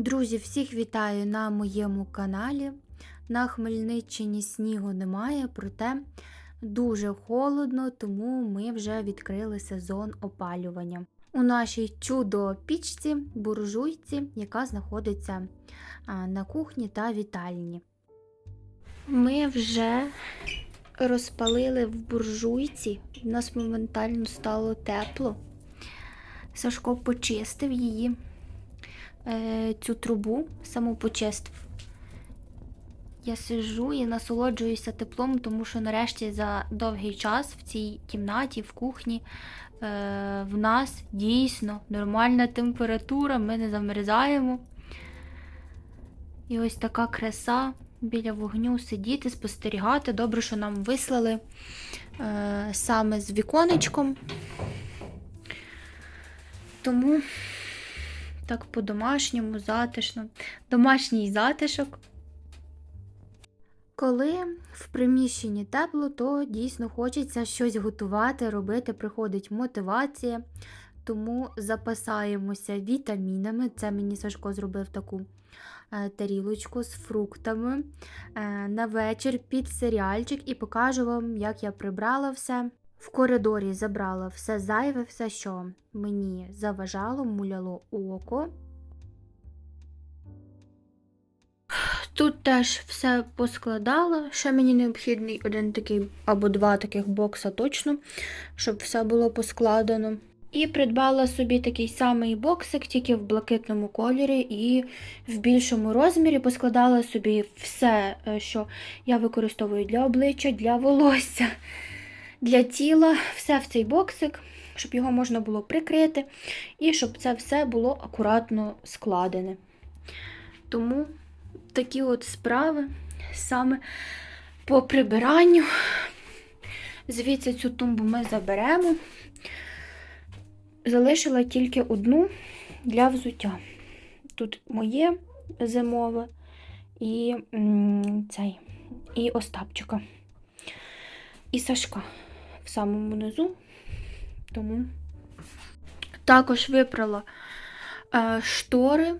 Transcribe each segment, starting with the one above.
Друзі, всіх вітаю на моєму каналі. На Хмельниччині снігу немає, проте дуже холодно, тому ми вже відкрили сезон опалювання. У нашій чудо-пічці, буржуйці, яка знаходиться на кухні та вітальні. Ми вже розпалили в буржуйці, у нас моментально стало тепло. Сашко почистив її е, цю трубу, саму почистив. Я сижу і насолоджуюся теплом, тому що нарешті за довгий час в цій кімнаті, в кухні, е, в нас дійсно нормальна температура, ми не замерзаємо. І ось така краса біля вогню сидіти, спостерігати. Добре, що нам вислали е, саме з віконечком. Тому так по-домашньому, затишно. Домашній затишок. Коли в приміщенні тепло, то дійсно хочеться щось готувати, робити, приходить мотивація. Тому запасаємося вітамінами. Це мені Сашко зробив таку е, тарілочку з фруктами е, на вечір під серіальчик і покажу вам, як я прибрала все. В коридорі забрала все зайве, все, що мені заважало, муляло око. Тут теж все поскладала. Ще мені необхідний один такий або два таких бокса точно, щоб все було поскладено. І придбала собі такий самий боксик, тільки в блакитному кольорі і в більшому розмірі поскладала собі все, е, що я використовую для обличчя, для волосся, для тіла, все в цей боксик, щоб його можна було прикрити, і щоб це все було акуратно складене. Тому такі от справи саме по прибиранню. Звідси цю тумбу ми заберемо. Залишила тільки одну для взуття. Тут моє зимове і цей, і Остапчика. І Сашка в самому низу. Тому також випрала е, штори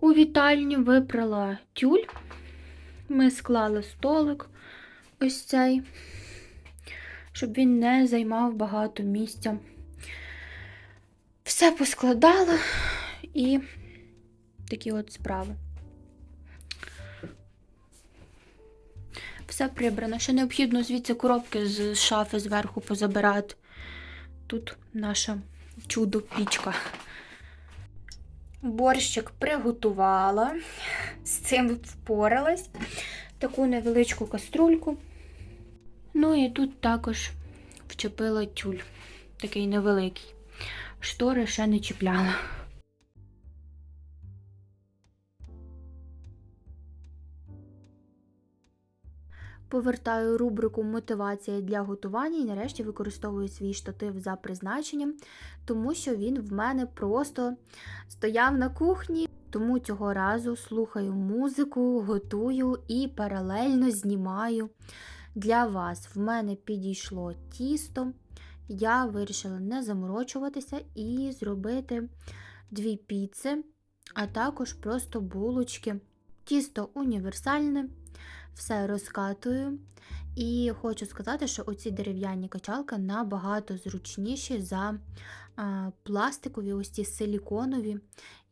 у вітальні, випрала тюль. Ми склали столик ось цей, щоб він не займав багато місця. Все поскладала і такі от справи. Все прибрано. Ще необхідно звідси коробки з шафи зверху позабирати. Тут наша чудо-пічка. Борщик приготувала, з цим впоралась. Таку невеличку каструльку. Ну і тут також вчепила тюль, такий невеликий. Штори ще не чіпляла. Повертаю рубрику Мотивація для готування і нарешті використовую свій штатив за призначенням, тому що він в мене просто стояв на кухні. Тому цього разу слухаю музику, готую і паралельно знімаю для вас. В мене підійшло тісто. Я вирішила не заморочуватися і зробити дві піци, а також просто булочки. Тісто універсальне, все розкатую. І хочу сказати, що оці дерев'яні качалки набагато зручніші за а, пластикові, ось ці силіконові,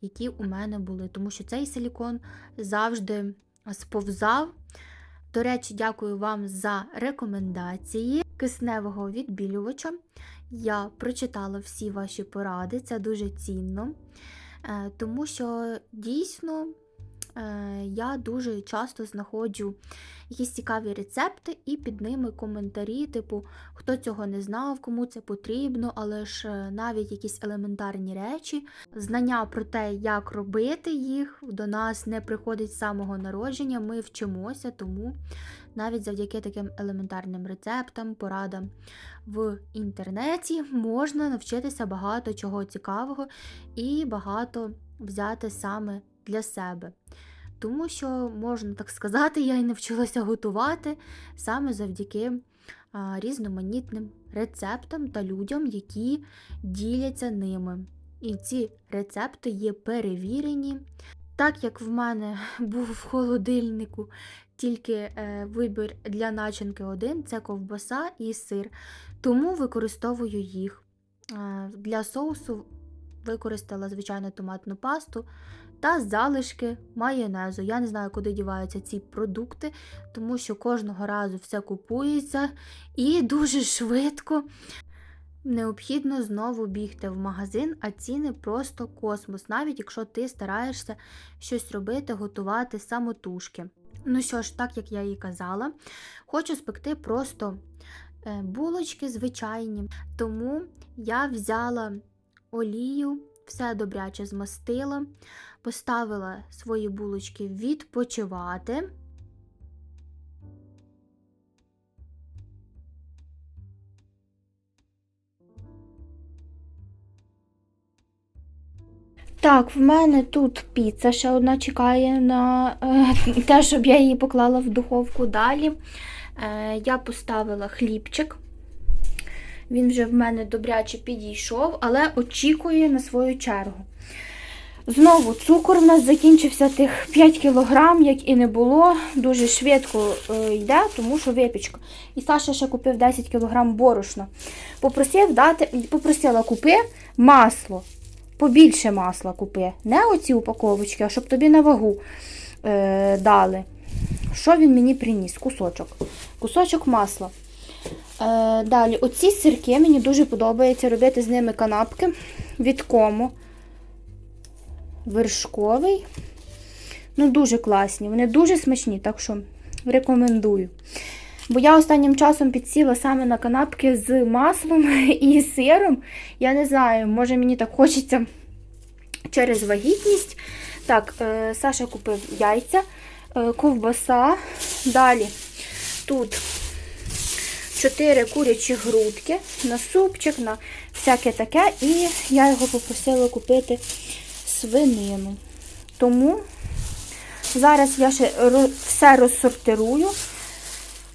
які у мене були. Тому що цей силікон завжди сповзав. До речі, дякую вам за рекомендації кисневого відбілювача. Я прочитала всі ваші поради, це дуже цінно, Е, тому що дійсно я дуже часто знаходжу якісь цікаві рецепти і під ними коментарі, типу, хто цього не знав, кому це потрібно, але ж е, навіть якісь елементарні речі, знання про те, як робити їх, до нас не приходить з самого народження, ми вчимося, тому навіть завдяки таким елементарним рецептам, порадам в інтернеті можна навчитися багато чого цікавого і багато взяти саме для себе. Тому що, можна так сказати, я і навчилася готувати саме завдяки різноманітним рецептам та людям, які діляться ними. І ці рецепти є перевірені. Так як в мене був в холодильнику тільки е, вибір для начинки один це ковбаса і сир, тому використовую їх. Для соусу використала звичайну томатну пасту та залишки майонезу. Я не знаю, куди діваються ці продукти, тому що кожного разу все купується і дуже швидко. Необхідно знову бігти в магазин, а ціни просто космос, навіть якщо ти стараєшся щось робити, готувати самотужки. Ну що ж, так як я і казала, хочу спекти просто е, булочки звичайні. Тому я взяла олію, все добряче змастила, поставила свої булочки відпочивати. Так, в мене тут піца ще одна чекає на е, те, щоб я її поклала в духовку далі. Е, я поставила хлібчик. Він вже в мене добряче підійшов, але очікує на свою чергу. Знову цукор в нас закінчився тих 5 кг, як і не було. Дуже швидко е, йде, тому що випічка. І Саша ще купив 10 кг борошна. Попросив дати, попросила купи масло. Побільше масла купи. Не оці упаковочки, а щоб тобі на вагу е, дали. Що він мені приніс? Кусочок. Кусочок масла. Е, Далі, оці сирки мені дуже подобається робити з ними канапки від кому. Вершковий. Ну, дуже класні. Вони дуже смачні, так що рекомендую. Бо я останнім часом підсіла саме на канапки з маслом і сиром. Я не знаю, може мені так хочеться через вагітність. Так, е, Саша купив яйця, е, ковбаса. Далі тут 4 курячі грудки на супчик, на всяке таке. І я його попросила купити свинину. Тому зараз я ще все розсортирую.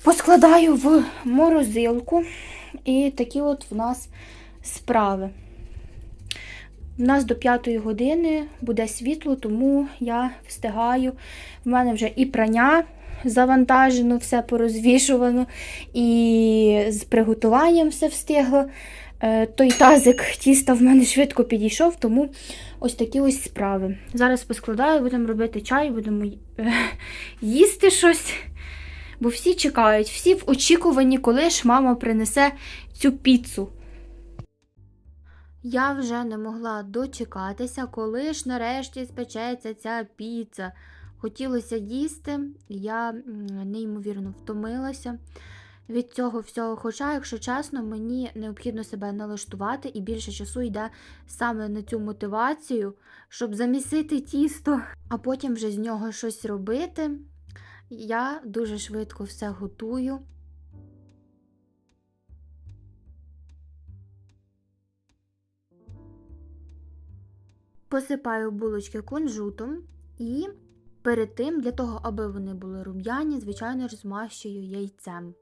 Поскладаю в морозилку. І такі от в нас справи. У нас до 5 години буде світло, тому я встигаю. В мене вже і прання завантажено, все порозвішувано, і з приготуванням все встигло. Е, той тазик тіста в мене швидко підійшов, тому ось такі ось справи. Зараз поскладаю, будемо робити чай, будемо е, їсти щось. Бо всі чекають, всі в очікуванні, коли ж мама принесе цю піцу. Я вже не могла дочекатися, коли ж нарешті спечеться ця піца. Хотілося їсти, я неймовірно втомилася від цього всього. Хоча, якщо чесно, мені необхідно себе налаштувати і більше часу йде саме на цю мотивацію, щоб замісити тісто, а потім вже з нього щось робити. Я дуже швидко все готую. Посипаю булочки кунжутом і перед тим, для того, аби вони були рум'яні, звичайно ж змащую яйцем.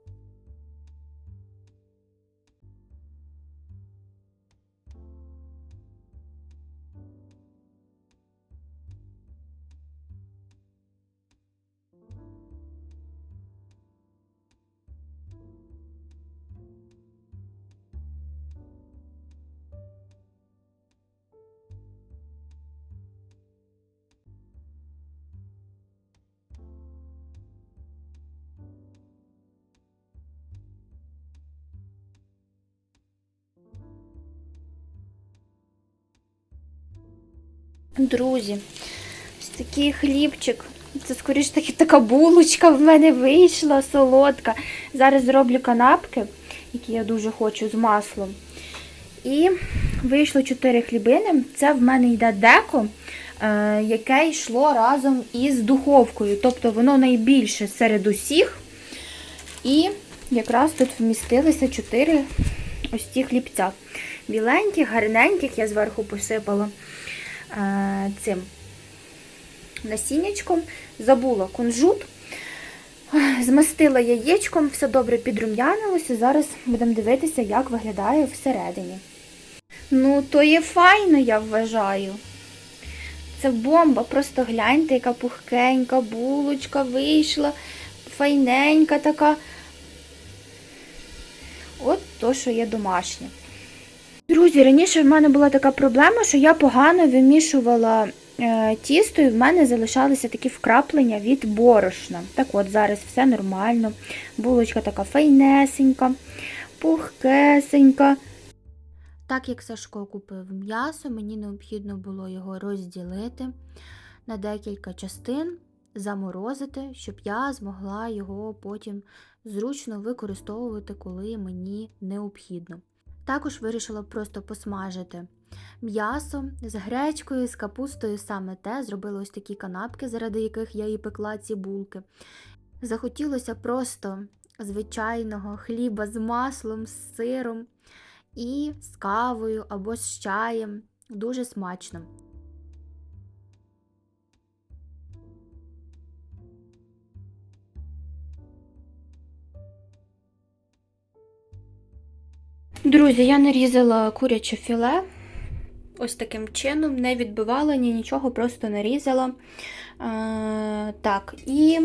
Друзі, ось такий хлібчик. Це, скоріш таки, така булочка в мене вийшла солодка. Зараз зроблю канапки, які я дуже хочу з маслом. І вийшло 4 хлібини. Це в мене йде деко, е, яке йшло разом із духовкою. Тобто воно найбільше серед усіх. І якраз тут вмістилися 4 ось ці хлібця. Біленьких, гарненьких, я зверху посипала цим насіннячком, забула кунжут, змастила яєчком, все добре підрум'янилося. Зараз будемо дивитися, як виглядає всередині. Ну, то є файно, я вважаю. Це бомба, просто гляньте, яка пухкенька булочка вийшла, файненька така. От то, що є домашнє. Друзі, раніше в мене була така проблема, що я погано вимішувала е, тісто, і в мене залишалися такі вкраплення від борошна. Так от, зараз все нормально. Булочка така файнесенька, пухкесенька. Так як Сашко купив м'ясо, мені необхідно було його розділити на декілька частин, заморозити, щоб я змогла його потім зручно використовувати, коли мені необхідно. Також вирішила просто посмажити м'ясо з гречкою, з капустою, саме те, зробила ось такі канапки, заради яких я і пекла ці булки. Захотілося просто звичайного хліба з маслом, з сиром і з кавою або з чаєм. Дуже смачно. Друзі, я нарізала куряче філе. Ось таким чином, не відбивала ні нічого, просто нарізала. Е, так, і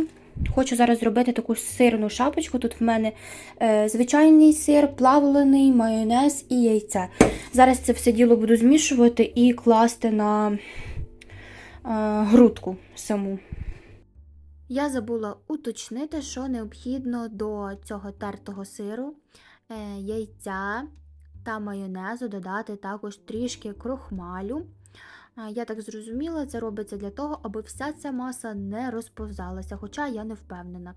хочу зараз зробити таку сирну шапочку. Тут в мене е, звичайний сир, плавлений, майонез і яйце. Зараз це все діло буду змішувати і класти на е, грудку саму. Я забула уточнити, що необхідно до цього тертого сиру, е, яйця та майонезу додати також трішки крохмалю. Я так зрозуміла, це робиться для того, аби вся ця маса не розповзалася, хоча я не впевнена.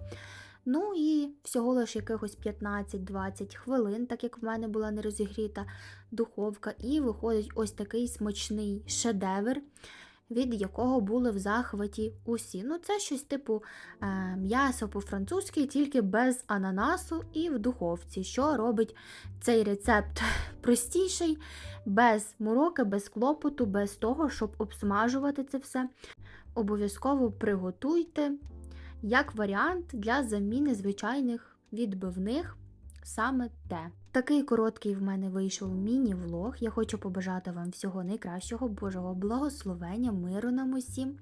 Ну і всього лиш якихось 15-20 хвилин, так як в мене була не розігріта духовка, і виходить ось такий смачний шедевр, від якого були в захваті усі. Ну, це щось типу е, м'ясо по-французьки, тільки без ананасу і в духовці, що робить цей рецепт простіший, без мороки, без клопоту, без того, щоб обсмажувати це все. Обов'язково приготуйте як варіант для заміни звичайних відбивних саме те. Такий короткий в мене вийшов міні-влог. Я хочу побажати вам всього найкращого, Божого благословення, миру нам усім.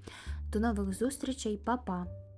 До нових зустрічей, Па-па!